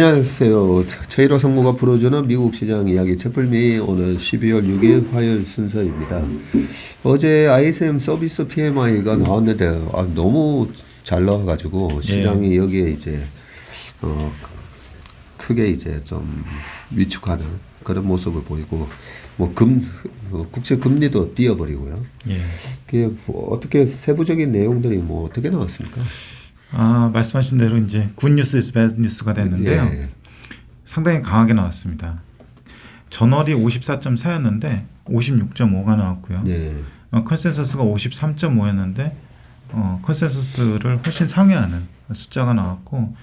안녕하세요. 최일호 성무가 풀어주는 미국 시장 이야기 채플미 오늘 12월 6일 화요일 순서입니다. 어제 ISM 서비스 PMI가 나왔는데 아, 너무 잘 나와가지고 시장이 여기에 이제 어, 크게 이제 좀 위축하는 그런 모습을 보이고 뭐금 어, 국제 금리도 뛰어버리고요. 예. 뭐 어떻게 세부적인 내용들이 뭐 어떻게 나왔습니까? 아 말씀하신 대로 이제 굿 뉴스에서 배드 뉴스가 됐는데요. 예. 상당히 강하게 나왔습니다. 전월이 54.4였는데 56.5가 나왔고요. 예. 어, 컨센서스가 53.5였는데 어, 컨센서스를 훨씬 상회하는 숫자가 나왔고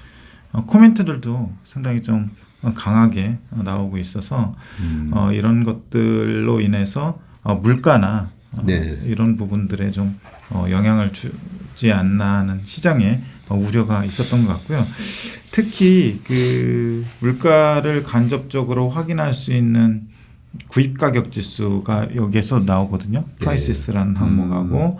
어, 코멘트들도 상당히 좀 강하게 어, 나오고 있어서 음. 어, 이런 것들로 인해서 어, 물가나 어, 네. 이런 부분들에 좀 어, 영향을 주 지 않나 하는 시장에 어, 우려가 있었던 것 같고요. 특히 그 물가를 간접적으로 확인할 수 있는 구입 가격 지수가 여기에서 나오거든요. 네. 프라이시스라는 항목하고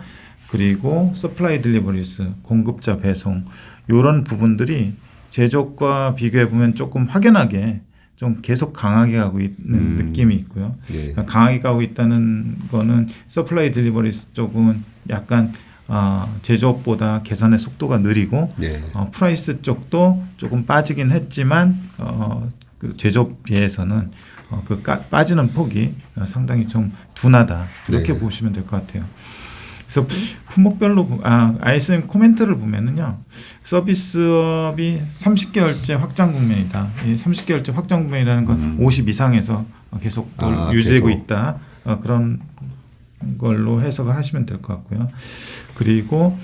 그리고 서플라이 딜리버리스 공급자 배송 요런 부분들이 제조과 비교해 보면 조금 확연하게 좀 계속 강하게 가고 있는 음. 느낌이 있고요. 예. 그러니까 강하게 가고 있다는 거는 서플라이 딜리버리스 쪽은 약간 아, 제조업보다 계산의 속도가 느리고 예. 어, 프라이스 쪽도 조금 빠지긴 했지만 어, 그 제조업 비해서는 어, 그 까, 빠지는 폭이 어, 상당히 좀 둔하다 이렇게 네. 보시면 될 것 같아요. 그래서 품목별로 보- 아, ISM 코멘트를 보면은요 서비스업이 30개월째 확장 국면이다. 이 30개월째 확장 국면이라는 건 음. 50 이상에서 계속 또 아, 유지되고 계속. 있다. 어, 그런 걸로 해석을 하시면 될 것 같고요. 그리고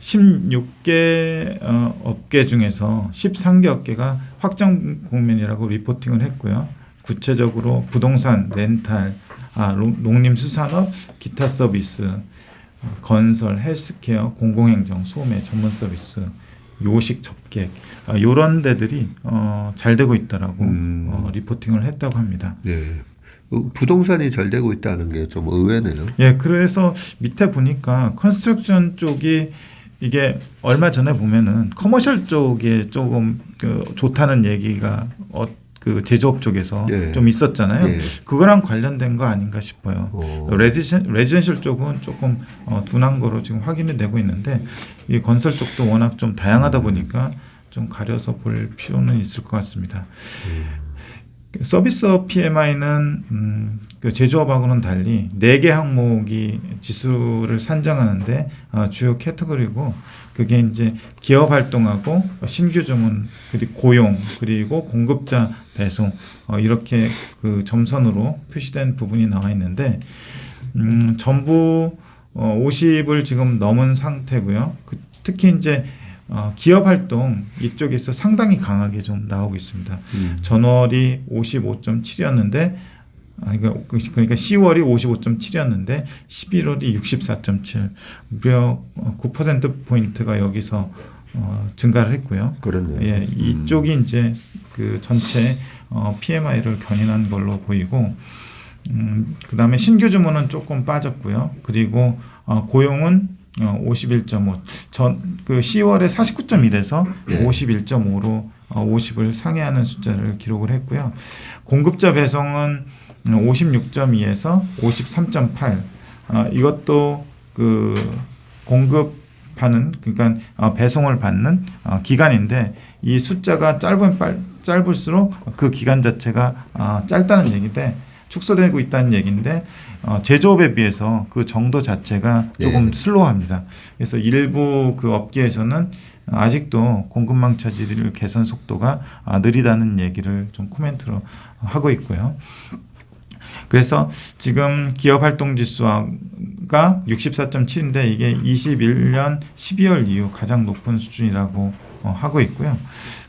16개 어, 업계 중에서 13개 업계가 확장 국면이라고 리포팅을 했고요. 구체적으로 부동산, 렌탈, 아, 농- 농림수산업, 기타 서비스, 어, 건설, 헬스케어, 공공행정, 소매, 전문 서비스, 요식, 접객 아, 이런 데들이 어, 잘 되고 있다라고 음. 어, 리포팅을 했다고 합니다. 예. 어, 부동산이 잘 되고 있다는 게 좀 의외네요. 예, 그래서 밑에 보니까 컨스트럭션 쪽이 이게 얼마 전에 보면은 커머셜 쪽에 조금 그 좋다는 얘기가 어, 그 제조업 쪽에서 예. 좀 있었잖아요. 예. 그거랑 관련된 거 아닌가 싶어요. 어. 레지션, 레지던셜 쪽은 조금 어, 둔한 거로 지금 확인이 되고 있는데 이 건설 쪽도 워낙 좀 다양하다 보니까 좀 가려서 볼 필요는 있을 것 같습니다. 서비스업 PMI는 음, 그 제조업하고는 달리 네개 항목이 지수를 산정하는데 어, 주요 캐테고리고 그게 이제 기업 활동하고 신규 주문 그리고 고용 그리고 공급자 배송 어, 이렇게 그 점선으로 표시된 부분이 나와 있는데 음, 전부 어, 50을 지금 넘은 상태고요. 그, 특히 이제 어, 기업 활동 이쪽에서 상당히 강하게 좀 나오고 있습니다. 음. 전월이 55.7이었는데 아, 이거 그러니까 10월이 55.7이었는데 11월이 64.7 무려 9% 포인트가 여기서 어, 증가를 했고요. 그렇네요. 예, 이쪽이 이제 그 전체 어, PMI를 견인한 걸로 보이고, 음, 그 다음에 신규 주문은 조금 빠졌고요. 그리고 어, 고용은 어, 51.5, 전 그 10월에 49.1에서 예. 51.5로 어, 50을 상회하는 숫자를 기록을 했고요. 공급자 배송은 56.2에서 53.8. 어, 이것도 그 공급하는 그러니까 어, 배송을 받는 어, 기간인데 이 숫자가 짧은 빨, 짧을수록 그 기간 자체가 어, 짧다는 얘기인데 축소되고 있다는 얘기인데 어, 제조업에 비해서 그 정도 자체가 조금 예. 슬로우합니다. 그래서 일부 그 업계에서는 아직도 공급망 차질 개선 속도가 아, 느리다는 얘기를 좀 코멘트로 하고 있고요. 그래서 지금 기업 활동 지수가 64.7인데 이게 21년 12월 이후 가장 높은 수준이라고 어, 하고 있고요.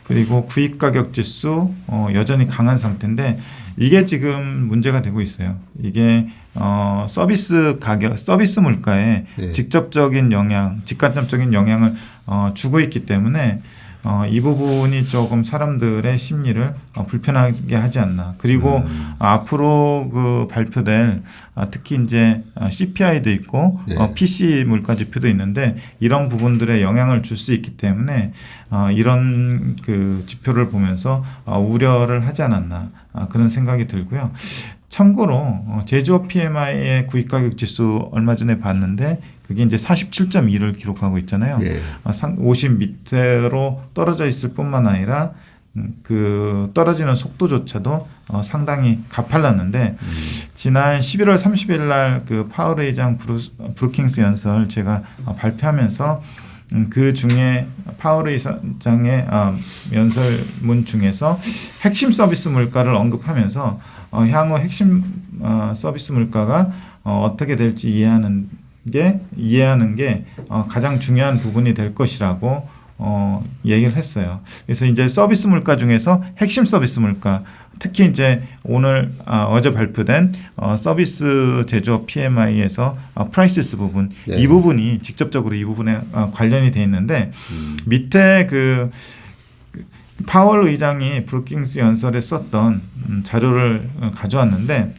그리고 구입 가격 지수 어, 여전히 강한 상태인데 이게 지금 문제가 되고 있어요. 이게 어, 서비스 가격, 서비스 물가에 네. 직접적인 영향, 직간접적인 영향을 어, 주고 있기 때문에 어, 이 부분이 조금 사람들의 심리를 어, 불편하게 하지 않나. 그리고 음. 앞으로 그 발표될 아, 특히 이제 어, CPI도 있고 네. 어, PC 물가 지표도 있는데 이런 부분들에 영향을 줄 수 있기 때문에 어, 이런 그 지표를 보면서 어, 우려를 하지 않았나 아, 그런 생각이 들고요. 참고로 어, 제조업 PMI의 구입가격 지수 얼마 전에 봤는데 그게 이제 47.2를 기록하고 있잖아요. 예. 아, 상- 50 밑으로 떨어져 있을 뿐만 아니라 음, 그 떨어지는 속도조차도 어, 상당히 가팔랐는데 지난 11월 30일 날 그 파월 의장 브루, 브루킹스 연설 제가 어, 발표하면서 음, 그 중에 파월 의장의 어, 연설문 중에서 핵심 서비스 물가를 언급하면서 어, 향후 핵심 어, 서비스 물가가 어, 어떻게 될지 이해하는 게 이해하는 게 어, 가장 중요한 부분이 될 것이라고 어, 얘기를 했어요. 그래서 이제 서비스 물가 중에서 핵심 서비스 물가 특히 이제 오늘 아, 어제 발표된 어, 서비스 제조업 PMI에서 어, 프라이시스 부분 네. 이 부분이 직접적으로 이 부분에 어, 관련이 돼 있는데 밑에 그 파월 의장이 브루킹스 연설에 썼던 음, 자료를 어, 가져왔는데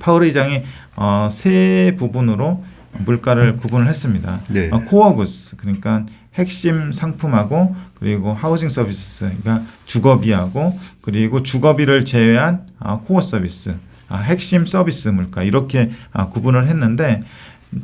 파월 의장이 어, 세 부분으로 물가를 구분을 했습니다. 네. 어, 코어 구스 그러니까 핵심 상품하고 그리고 하우징 서비스 그러니까 주거비하고 그리고 주거비를 제외한 아, 코어 서비스 아, 핵심 서비스 물가 이렇게 아, 구분을 했는데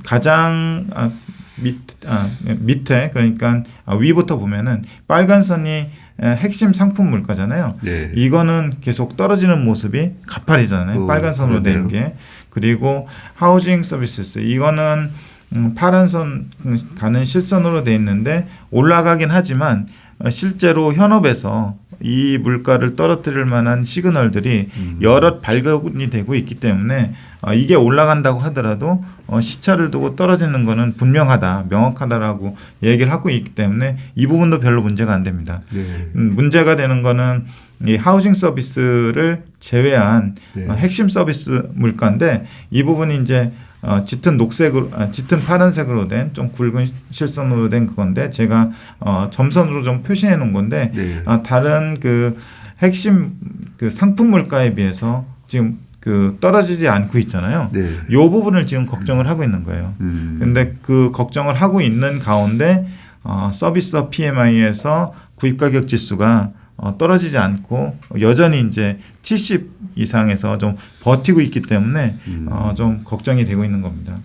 가장 아, 밑, 아, 밑에 그러니까 아, 위부터 보면은 빨간 선이 에, 핵심 상품 물가잖아요. 네. 이거는 계속 떨어지는 모습이 가파르잖아요. 어, 빨간 선으로 된. 게. 그리고 하우징 서비스 이거는 음, 파란 선 가는 실선으로 돼 있는데 올라가긴 하지만 어, 실제로 현업에서 이 물가를 떨어뜨릴 만한 시그널들이 음. 여러 발견이 되고 있기 때문에 어, 이게 올라간다고 하더라도 어, 시차를 두고 떨어지는 거는 분명하다, 명확하다라고 얘기를 하고 있기 때문에 이 부분도 별로 문제가 안 됩니다. 네. 음, 문제가 되는 거는 이 하우징 서비스를 제외한 네. 어, 핵심 서비스 물가인데 이 부분이 이제 어, 짙은 녹색으로 아, 짙은 파란색으로 된 좀 굵은 실선으로 된 그건데 제가 어, 점선으로 좀 표시해 놓은 건데 네. 어, 다른 그 핵심 그 상품 물가에 비해서 지금 그 떨어지지 않고 있잖아요. 네. 요 부분을 지금 걱정을 하고 있는 거예요. 음. 근데 그 걱정을 하고 있는 가운데 어, 서비스 PMI에서 구입 가격 지수가 어, 떨어지지 않고 여전히 이제 70 이상에서 좀 버티고 있기 때문에 음. 어, 좀 걱정이 되고 있는 겁니다.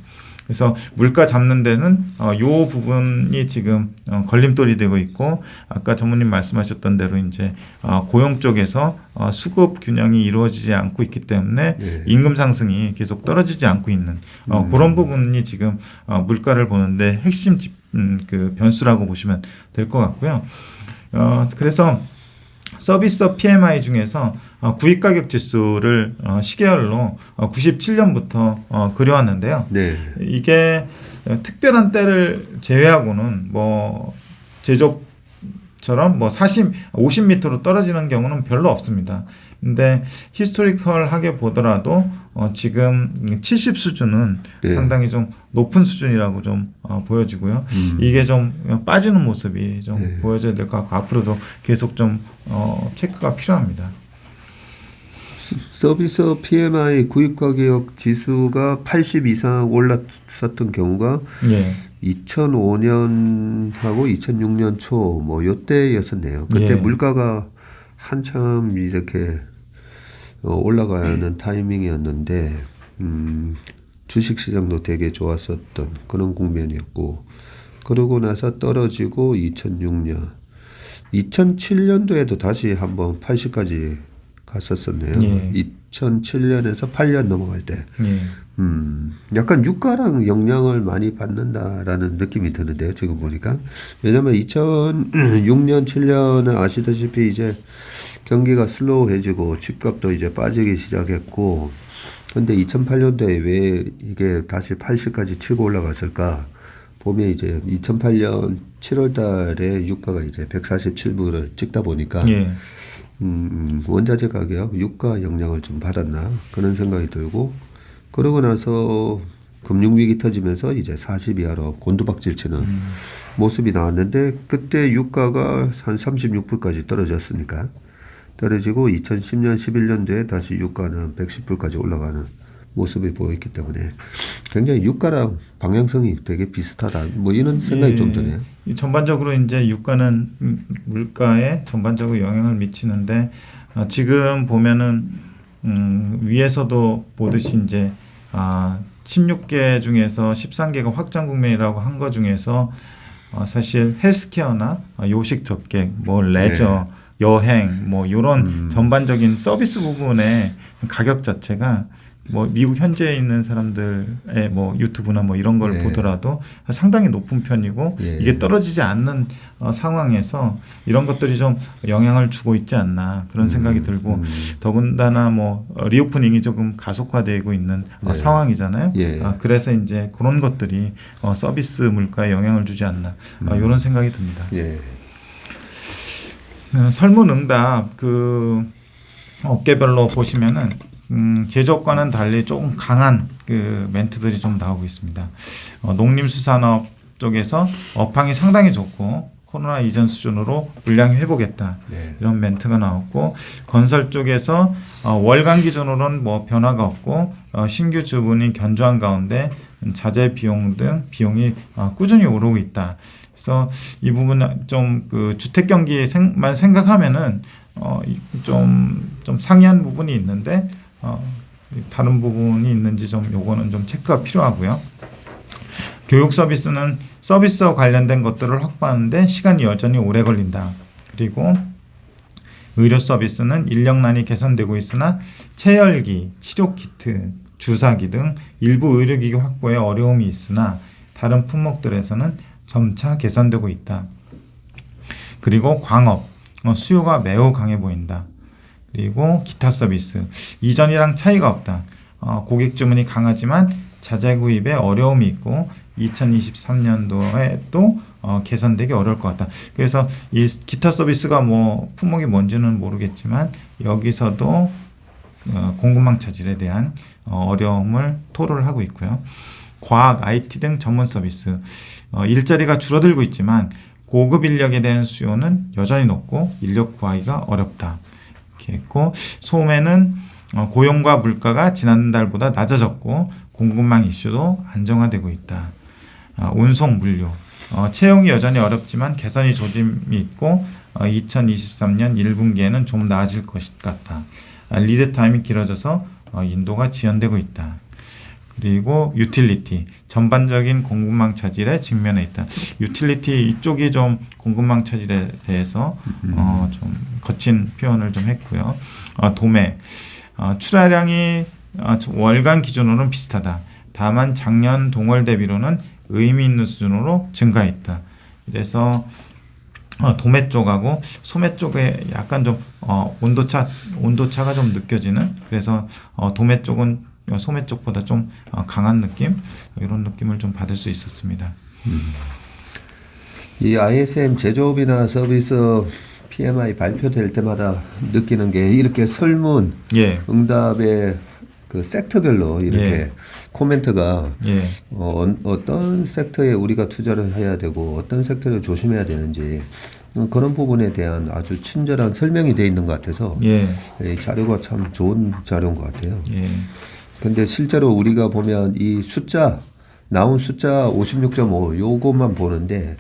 그래서 물가 잡는 데는 어, 요 부분이 지금 어, 걸림돌이 되고 있고 아까 전무님 말씀하셨던 대로 이제 어, 고용 쪽에서 어, 수급 균형이 이루어지지 않고 있기 때문에 네. 임금 상승이 계속 떨어지지 않고 있는 어, 음. 그런 부분이 지금 어, 물가를 보는데 핵심 집, 음, 그 변수라고 보시면 될 것 같고요. 어, 그래서 서비스 PMI 중에서 어, 구입 가격 지수를 어, 시계열로 어, 97년부터 어, 그려왔는데요. 네. 이게 어, 특별한 때를 제외하고는 뭐 제조처럼 뭐 40, 50m로 떨어지는 경우는 별로 없습니다. 근데 히스토리컬하게 보더라도 어, 지금 70 수준은 네. 상당히 좀 높은 수준이라고 좀 어, 보여지고요. 음. 이게 좀 빠지는 모습이 좀 네. 보여져야 될 것 같고 앞으로도 계속 좀 어, 체크가 필요합니다. 서비스 PMI 구입 가격 지수가 80 이상 올랐었던 경우가 예. 2005년하고 2006년 초 뭐 요때였었네요. 그때 예. 물가가 한참 이렇게 어, 올라가는 타이밍이었는데 음, 주식 시장도 되게 좋았었던 그런 국면이었고 그러고 나서 떨어지고 2006년 2007년도에도 다시 한번 80까지 갔었었네요. 예. 2007년에서 8년 넘어갈 때 예. 음, 약간 유가랑 영향을 많이 받는다라는 느낌이 드는데요, 지금 보니까. 왜냐면 2006년, 7년은 아시다시피 이제 경기가 슬로우해지고 집값도 이제 빠지기 시작했고, 근데 2008년도에 왜 이게 다시 80까지 치고 올라갔을까? 보면 이제 2008년 7월 달에 유가가 이제 147불을 찍다 보니까 예. 음, 음, 원자재 가격, 유가 영향을 좀 받았나? 그런 생각이 들고. 그러고 나서 금융위기 터지면서 이제 40 이하로 곤두박질 치는 모습이 나왔는데 그때 유가가 한 36불까지 떨어졌으니까. 떨어지고 2010년 11년도에 다시 유가는 110불까지 올라가는 모습이 보였기 때문에 굉장히 유가랑 방향성이 되게 비슷하다. 뭐 이런 생각이 예, 좀 드네요. 이 전반적으로 이제 유가는 음, 물가에 전반적으로 영향을 미치는데 아, 지금 보면은 음, 위에서도 보듯이 이제 아, 16개 중에서 13개가 확장 국면이라고 한 거 중에서 어, 사실 헬스케어나 아, 요식 접객, 뭐 레저, 여행, 뭐 이런 전반적인 서비스 부분의 가격 자체가 뭐 미국 현지에 있는 사람들의 뭐 유튜브나 뭐 이런 걸 네. 보더라도 상당히 높은 편이고 예. 이게 떨어지지 않는 어, 상황에서 이런 것들이 좀 영향을 주고 있지 않나 그런 생각이 들고 음. 더군다나 뭐 어, 리오프닝이 조금 가속화되고 있는 어, 네. 상황이잖아요. 예. 아, 그래서 이제 그런 것들이 어, 서비스 물가에 영향을 주지 않나 아, 이런 생각이 듭니다. 예. 어, 설문응답 그 업계별로 보시면은 음, 제조업과는 달리 조금 강한 그 멘트들이 좀 나오고 있습니다. 어, 농림수산업 쪽에서 업황이 상당히 좋고 코로나 이전 수준으로 물량이 회복했다. 네. 이런 멘트가 나왔고 건설 쪽에서 어, 월간 기준으로는 뭐 변화가 없고 어, 신규 주문이 견조한 가운데 자재 비용 등 비용이 어, 꾸준히 오르고 있다. 그래서 이 부분은 좀 그 주택 경기만 생각하면은 어, 어좀좀 상이한 부분이 있는데 어, 다른 부분이 있는지 좀 요거는 좀 체크가 필요하고요. 교육 서비스는 서비스와 관련된 것들을 확보하는데 시간이 여전히 오래 걸린다. 그리고 의료 서비스는 인력난이 개선되고 있으나 체열기, 치료 키트, 주사기 등 일부 의료기기 확보에 어려움이 있으나 다른 품목들에서는 점차 개선되고 있다. 그리고 광업, 어, 수요가 매우 강해 보인다. 그리고 기타 서비스, 이전이랑 차이가 없다. 어, 고객 주문이 강하지만 자재 구입에 어려움이 있고 2023년도에 또 어, 개선되기 어려울 것 같다. 그래서 이 기타 서비스가 뭐 품목이 뭔지는 모르겠지만 여기서도 어, 공급망 차질에 대한 어, 어려움을 토로를 하고 있고요. 과학, IT 등 전문 서비스 어, 일자리가 줄어들고 있지만 고급 인력에 대한 수요는 여전히 높고 인력 구하기가 어렵다. 이렇게 했고 소매는 어, 고용과 물가가 지난달보다 낮아졌고 공급망 이슈도 안정화되고 있다. 아, 운송 물류 어, 채용이 여전히 어렵지만 개선이 조짐이 있고 어, 2023년 1분기에는 좀 나아질 것 같다. 아, 리드 타임이 길어져서 어, 인도가 지연되고 있다. 그리고 유틸리티 전반적인 공급망 차질에 직면해 있다. 유틸리티 이쪽이 좀 공급망 차질에 대해서 어, 좀 거친 표현을 좀 했고요. 어, 도매 어, 출하량이 어, 월간 기준으로는 비슷하다. 다만 작년 동월 대비로는 의미 있는 수준으로 증가했다. 그래서 어, 도매 쪽하고 소매 쪽에 약간 좀 어, 온도차 온도차가 좀 느껴지는 그래서 어, 도매 쪽은 소매 쪽보다 좀 어, 강한 느낌 이런 느낌을 좀 받을 수 있었습니다. 이 ISM 제조업이나 서비스 PMI 발표될 때마다 느끼는 게 이렇게 설문 예, 응답의 그 섹터별로 이렇게 예. 코멘트가 예, 어, 어떤 섹터에 우리가 투자를 해야 되고 어떤 섹터를 조심해야 되는지 어, 그런 부분에 대한 아주 친절한 설명이 돼 있는 것 같아서 예, 이 자료가 참 좋은 자료인 것 같아요. 예, 근데 실제로 우리가 보면 이 숫자 나온 숫자 56.5 요것만 보는데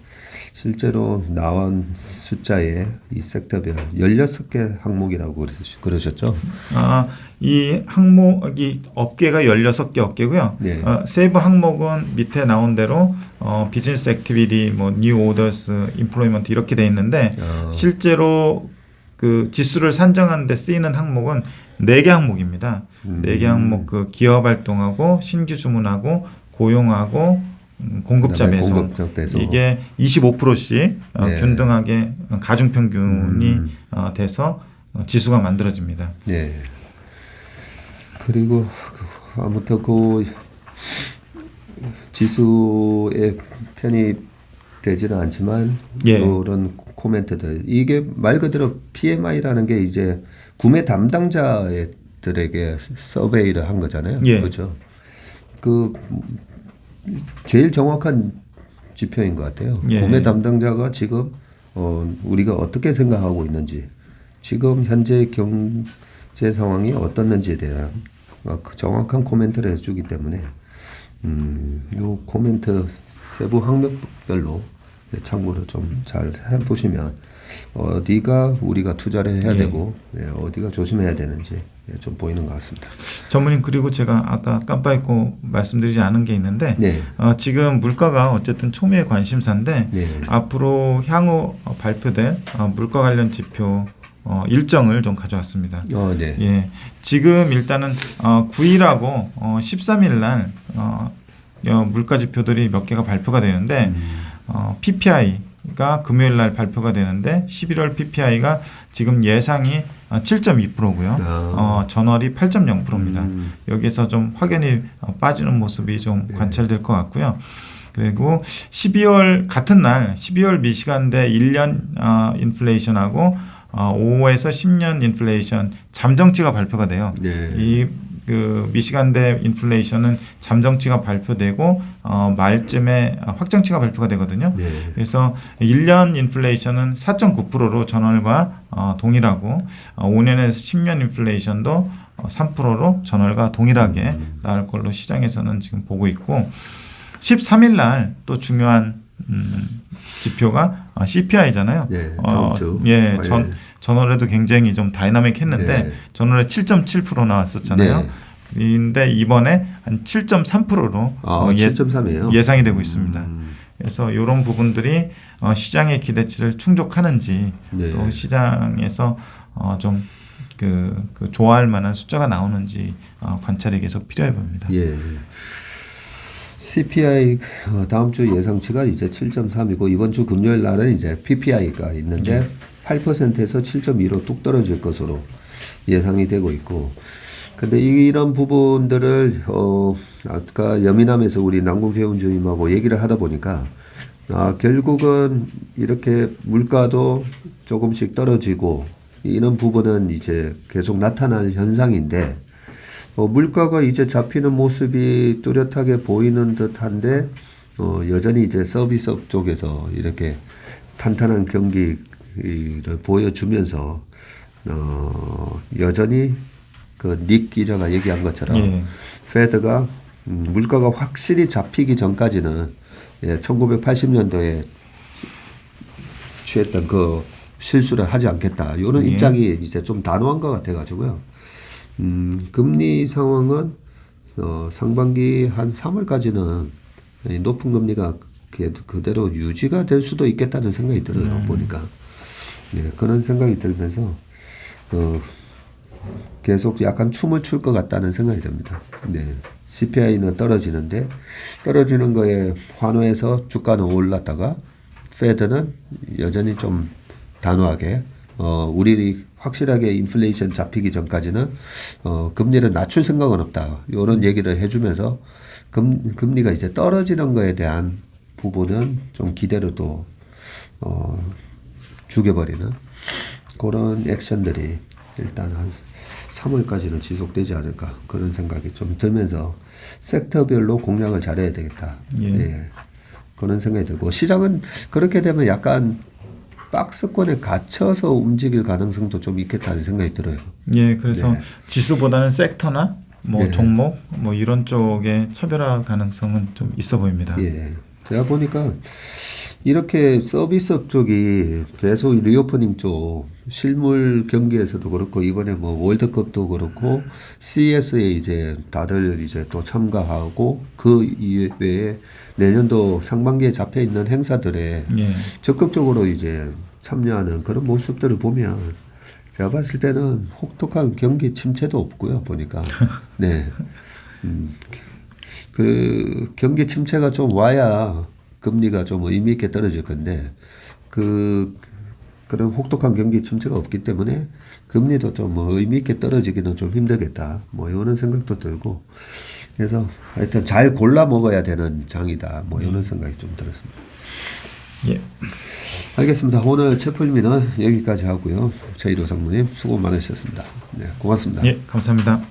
실제로 나온 숫자에 이 섹터별 16개 항목이라고 그러셨죠? 아, 이 항목이 업계가 16개 업계고요. 네. 어, 세부 항목은 밑에 나온 대로 어, 비즈니스 액티비티, 뭐 뉴 오더스, 인플로이먼트 이렇게 돼 있는데 어. 실제로 그 지수를 산정하는 데 쓰이는 항목은 4개 항목입니다. 네 음. 4개 항목 그 기업 활동하고 신규 주문하고 고용하고 음, 공급자 배송 공급자 배송. 이게 25%씩 어, 네. 균등하게 가중 평균이 음. 어, 돼서 어, 지수가 만들어집니다. 네. 그리고 그 아무튼 그 지수에 편입되지는 않지만 예. 그런 코멘트들 이게 말 그대로 PMI라는 게 이제 구매 담당자들에게 서베이를 한 거잖아요. 예. 그렇죠. 그 제일 정확한 지표인 것 같아요. 예. 구매 담당자가 지금 어, 우리가 어떻게 생각하고 있는지, 지금 현재 경제 상황이 어떻는지에 대한 어, 그 정확한 코멘트를 해주기 때문에 음, 요 코멘트 세부 항목별로 참고를 좀잘 해보시면 어디가 우리가 투자를 해야 예. 되고 예, 어디가 조심해야 되는지 예, 좀 보이는 것 같습니다. 전무님 그리고 제가 아까 깜빡 잊고 말씀드리지 않은 게 있는데 네. 어, 지금 물가가 어쨌든 초미의 관심사인데 네. 앞으로 향후 어, 발표될 어, 물가 관련 지표 어, 일정을 좀 가져왔습니다. 어, 네. 예, 지금 일단은 어, 9일하고 어, 13일 날 어, 어, 물가 지표들이 몇 개가 발표가 되는데 어, PPI 가 금요일 날 발표가 되는데 11월 PPI가 지금 예상이 어, 7.2%고요. 아. 어, 전월이 8.0%입니다. 음. 여기서 좀 확연히 어, 빠지는 모습이 좀 네. 관찰될 것 같고요. 그리고 12월 같은 날 12월 미시간대 1년 어, 인플레이션하고 어, 5에서 10년 인플레이션 잠정치가 발표가 돼요. 네. 이 그 미시간대 인플레이션은 잠정치가 발표되고 어, 말쯤에 확정치가 발표가 되거든요. 네. 그래서 1년 인플레이션은 4.9%로 전월과 어, 동일하고 어, 5년에서 10년 인플레이션도 어, 3%로 전월과 동일하게 나올 걸로 시장에서는 지금 보고 있고 13일 날 또 중요한 음, 지표가 어, CPI잖아요. 네, 다음 주. 예, 아, 전 예. 전월에도 굉장히 좀 다이나믹했는데 네. 전월에 7.7% 나왔었잖아요. 네. 근데 이번에 한 7.3%로 아, 7.3이에요? 예, 예상이 되고 있습니다. 음. 그래서 이런 부분들이 어, 시장의 기대치를 충족하는지 네. 또 시장에서 어, 좀 그, 그 좋아할 만한 숫자가 나오는지 어, 관찰이 계속 필요해 보입니다. 예. CPI 어, 다음 주 예상치가 이제 7.3이고 이번 주 금요일 날은 이제 PPI가 있는데 8%에서 7.2로 뚝 떨어질 것으로 예상이 되고 있고 근데 이런 부분들을 어 아까 여민함에서 우리 남궁재훈 주임하고 얘기를 하다 보니까 아 결국은 이렇게 물가도 조금씩 떨어지고 이런 부분은 이제 계속 나타날 현상인데 어, 물가가 이제 잡히는 모습이 뚜렷하게 보이는 듯한데 어, 여전히 이제 서비스업 쪽에서 이렇게 탄탄한 경기 를 보여주면서 어, 여전히 그닉 기자가 얘기한 것처럼 예. 페드가 음, 물가가 확실히 잡히기 전까지는 예, 1980년도에 취했던 그 실수를 하지 않겠다. 이런 예. 입장이 이제 좀 단호한 것 같아가지고요. 음, 금리 상황은 어, 상반기 한 3월까지는 이 높은 금리가 그- 그대로 유지가 될 수도 있겠다는 생각이 들어요. 보니까 네, 그런 생각이 들면서 어, 계속 약간 춤을 출 것 같다는 생각이 듭니다. 네. CPI는 떨어지는데 떨어지는 거에 환호해서 주가는 올랐다가 페드는 여전히 좀 단호하게 어 우리 확실하게 인플레이션 잡히기 전까지는 어 금리를 낮출 생각은 없다. 이런 얘기를 해주면서 금 금리가 이제 떨어지는 거에 대한 부분은 좀 기대를 또 어 죽여버리는 그런 액션들이 일단 한 3월까지는 지속되지 않을까 그런 생각이 좀 들면서 섹터별로 공략을 잘해야 되겠다. 예. 그런 생각이 들고 시장은 그렇게 되면 약간 박스권에 갇혀서 움직일 가능성도 좀 있겠다는 생각이 들어요. 예, 그래서 네. 지수보다는 섹터나 뭐 예. 종목 뭐 이런 쪽의 차별화 가능성은 좀 있어 보입니다. 예. 제가 보니까 이렇게 서비스업 쪽이 계속 리오퍼닝 쪽 실물 경기에서도 그렇고 이번에 뭐 월드컵도 그렇고 CES에 이제 다들 이제 또 참가하고 그 이외에 내년도 상반기에 잡혀 있는 행사들에 예. 적극적으로 이제 참여하는 그런 모습들을 보면 제가 봤을 때는 혹독한 경기 침체도 없고요 보니까 네. 음, 그 경기 침체가 좀 와야 금리가 좀 의미 있게 떨어질 건데 그 그런 혹독한 경기 침체가 없기 때문에 금리도 좀 뭐 의미 있게 떨어지기는 좀 힘들겠다. 뭐 이런 생각도 들고 그래서 하여튼 잘 골라 먹어야 되는 장이다. 뭐 이런 생각이 좀 들었습니다. 예. 알겠습니다. 오늘 채플미는 여기까지 하고요. 저희도 상무님 수고 많으셨습니다. 네, 고맙습니다. 예, 감사합니다.